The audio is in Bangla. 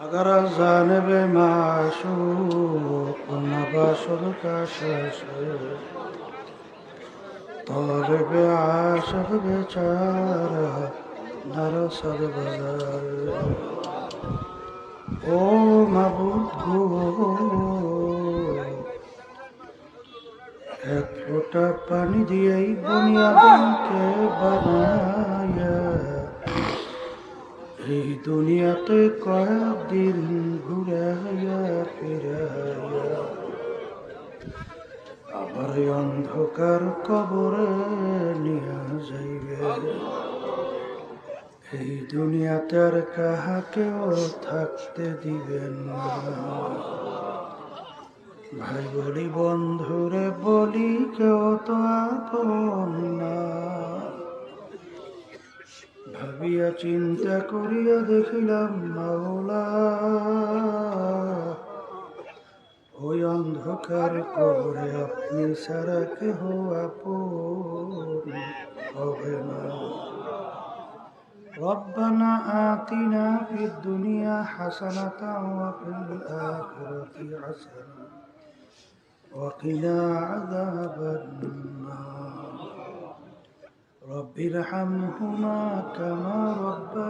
اگر از جانب معشوق نباشد کشش طالب عاشق بیچاره نرسد بزر ও মাবুদ গো এক ফোঁটা পানি দিয়েই বুনিয়াদকে বানায়া এই দুনিয়াতে কয়েকদিন ঘুরাইয়া ফিরাইয়া আবার অন্ধকার কবরে নিয়া যাইবে। এই দুনিয়াতে আর কাহাকেও থাকতে দিবেন ভাই বলি, বন্ধুরে বলি, কেউ তো আপন না। ভাবিয়া চিন্তা করিয়া দেখিলাম মাওলা ওই অন্ধকার কবরে আপনি সারা কেহ আপন হবে না ربنا آتنا في الدنيا حسنة وفي الآخرة حسنة وقنا عذاب النار رب ارحمهما كما صغيرا